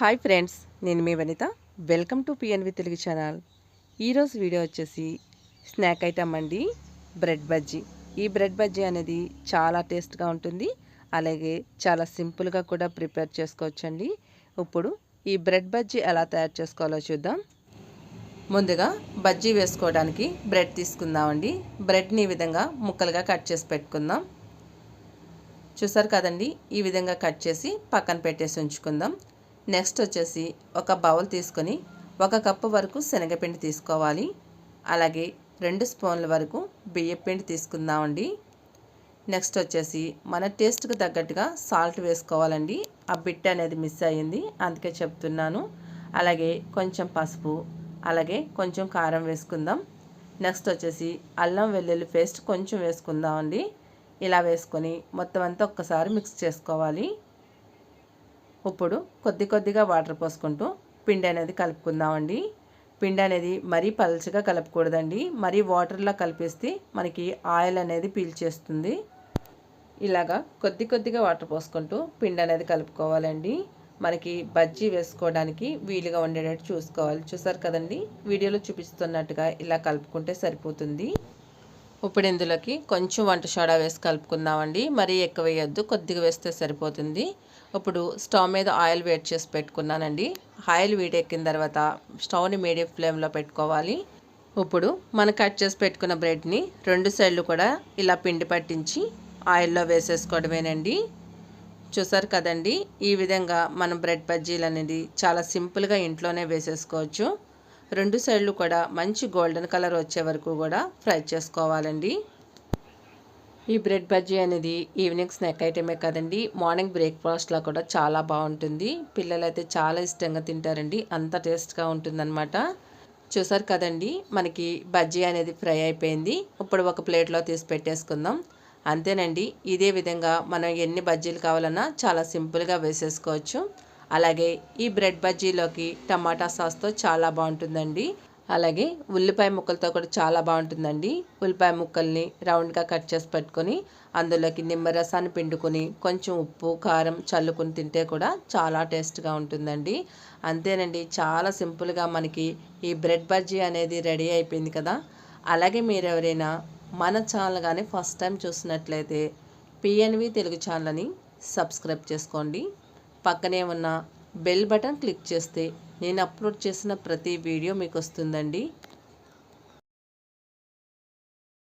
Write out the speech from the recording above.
Hi friends నేను మీ Vanitha. Welcome to PNV Telugu channel. ఈరోజు video వచ్చేసి స్నాక్ ఐటమ్ అండి బ్రెడ్ బజ్జీ. ఈ బ్రెడ్ బజ్జీ అనేది చాలా టేస్ట్గా ఉంటుంది అలాగే చాలా సింపుల్గా కూడా ప్రిపేర్ చేసుకోవచ్చండి. ఇప్పుడు ఈ బ్రెడ్ బజ్జీ ఎలా తయారు చేసుకోవాలో చూద్దాం. ముందుగా బజ్జీ వేసుకోవడానికి బ్రెడ్ తీసుకుందామండి. బ్రెడ్ని ఈ విధంగా ముక్కలుగా కట్ చేసి పెట్టుకుందాం. చూసారు కదండి ఈ విధంగా కట్ చేసి పక్కన పెట్టేసి ఉంచుకుందాం. నెక్స్ట్ వచ్చేసి ఒక బౌల్ తీసుకొని ఒక కప్పు వరకు శనగపిండి తీసుకోవాలి. అలాగే రెండు స్పూన్ల వరకు బియ్యపిండి తీసుకుందామండి. నెక్స్ట్ వచ్చేసి మన టేస్ట్కి తగ్గట్టుగా సాల్ట్ వేసుకోవాలండి. ఆ బిట్ అనేది మిస్ అయ్యింది అందుకే చెప్తున్నాను. అలాగే కొంచెం పసుపు అలాగే కొంచెం కారం వేసుకుందాం. నెక్స్ట్ వచ్చేసి అల్లం వెల్లుల్లి పేస్ట్ కొంచెం వేసుకుందామండి. ఇలా వేసుకొని మొత్తం అంతా ఒక్కసారి మిక్స్ చేసుకోవాలి. ఇప్పుడు కొద్ది కొద్దిగా వాటర్ పోసుకుంటూ పిండి అనేది కలుపుకుందామండి. పిండి అనేది మరీ పలచగా కలపకూడదండి. మరీ వాటర్లో కలిపేస్తే మనకి ఆయిల్ అనేది పీల్చేస్తుంది. ఇలాగా కొద్ది కొద్దిగా వాటర్ పోసుకుంటూ పిండి అనేది కలుపుకోవాలండి. మనకి బజ్జీ వేసుకోవడానికి వీలుగా ఉండేటట్టు చూసుకోవాలి. చూసారు కదండి? వీడియోలో చూపిస్తున్నట్టుగా ఇలా కలుపుకుంటే సరిపోతుంది. ఇప్పుడు ఇందులోకి కొంచెం వంట సోడా వేసి కలుపుకుందామండి. మరీ ఎక్కువ వేయొద్దు కొద్దిగా వేస్తే సరిపోతుంది. ఇప్పుడు స్టవ్ మీద ఆయిల్ వేట్ చేసి పెట్టుకున్నానండి. ఆయిల్ వేడెక్కిన తర్వాత స్టవ్ని మీడియం ఫ్లేమ్లో పెట్టుకోవాలి. ఇప్పుడు మనం కట్ చేసి పెట్టుకున్న బ్రెడ్ని రెండు సైడ్లు కూడా ఇలా పిండి పట్టించి ఆయిల్లో వేసేసుకోవడమేనండి. చూసారు కదండి? ఈ విధంగా మనం బ్రెడ్ బజ్జీలు అనేది చాలా సింపుల్గా ఇంట్లోనే వేసేసుకోవచ్చు. రెండు సైడ్లు కూడా మంచి గోల్డెన్ కలర్ వచ్చే వరకు కూడా ఫ్రై చేసుకోవాలండి. ఈ బ్రెడ్ బజ్జీ అనేది ఈవినింగ్ స్నాక్ ఐటమే కదండి. మార్నింగ్ బ్రేక్ఫాస్ట్లో కూడా చాలా బాగుంటుంది. పిల్లలైతే చాలా ఇష్టంగా తింటారండి. అంత టేస్ట్గా ఉంటుందన్నమాట. చూసారు కదండి మనకి బజ్జీ అనేది ఫ్రై అయిపోయింది. ఇప్పుడు ఒక ప్లేట్లో తీసి పెట్టేసుకుందాం. అంతేనండి ఇదే విధంగా మనం ఎన్ని బజ్జీలు కావాలన్నా చాలా సింపుల్గా వేసేసుకోవచ్చు. అలాగే ఈ బ్రెడ్ బజ్జీలోకి టమాటా సాస్తో చాలా బాగుంటుందండి. అలాగే ఉల్లిపాయ ముక్కలతో కూడా చాలా బాగుంటుందండి. ఉల్లిపాయ ముక్కల్ని రౌండ్గా కట్ చేసి పెట్టుకొని అందులోకి నిమ్మరసాన్ని పిండుకొని కొంచెం ఉప్పు కారం చల్లుకొని తింటే కూడా చాలా టేస్ట్గా ఉంటుందండి. అంతేనండి చాలా సింపుల్గా మనకి ఈ బ్రెడ్ బజ్జీ అనేది రెడీ అయిపోయింది కదా. అలాగే మీరు ఎవరైనా మన ఛానల్ కానీ ఫస్ట్ టైం చూసినట్లయితే పిఎన్వి తెలుగు ఛానల్ని సబ్స్క్రైబ్ చేసుకోండి. పక్కనే ఉన్న బెల్ బటన్ క్లిక్ చేస్తే నేను అప్లోడ్ చేసిన ప్రతి వీడియో మీకు వస్తుందండి.